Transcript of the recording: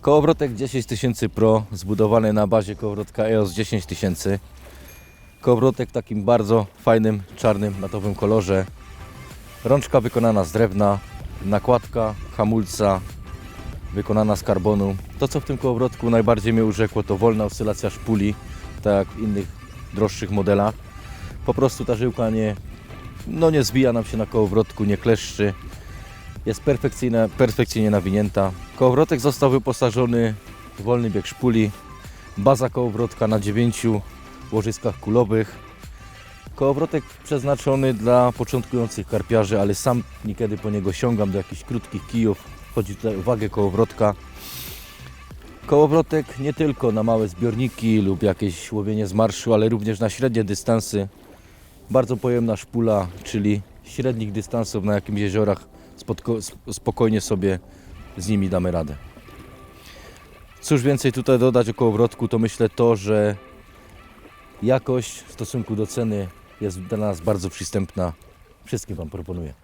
Kołowrotek 10000 Pro zbudowany na bazie kołowrotka EOS 10000. Kołowrotek w takim bardzo fajnym, czarnym, matowym kolorze. Rączka wykonana z drewna, nakładka hamulca wykonana z karbonu. To co w tym kołowrotku najbardziej mnie urzekło to wolna oscylacja szpuli, tak jak w innych droższych modelach. Po prostu ta żyłka nie, no nie zwija nam się na kołowrotku, nie kleszczy. Jest perfekcyjna, perfekcyjnie nawinięta. Kołowrotek został wyposażony w wolny bieg szpuli. Baza kołowrotka na 9 łożyskach kulowych. Kołowrotek przeznaczony dla początkujących karpiarzy, ale sam niekiedy po niego sięgam do jakichś krótkich kijów. Chodzi tutaj o wagę kołowrotka. Kołowrotek nie tylko na małe zbiorniki lub jakieś łowienie z marszu, ale również na średnie dystansy. Bardzo pojemna szpula, czyli średnich dystansów na jakimś jeziorach spokojnie sobie z nimi damy radę. Cóż więcej tutaj dodać o kołowrotku, to myślę to, że jakość w stosunku do ceny jest dla nas bardzo przystępna. Wszystkim Wam proponuję.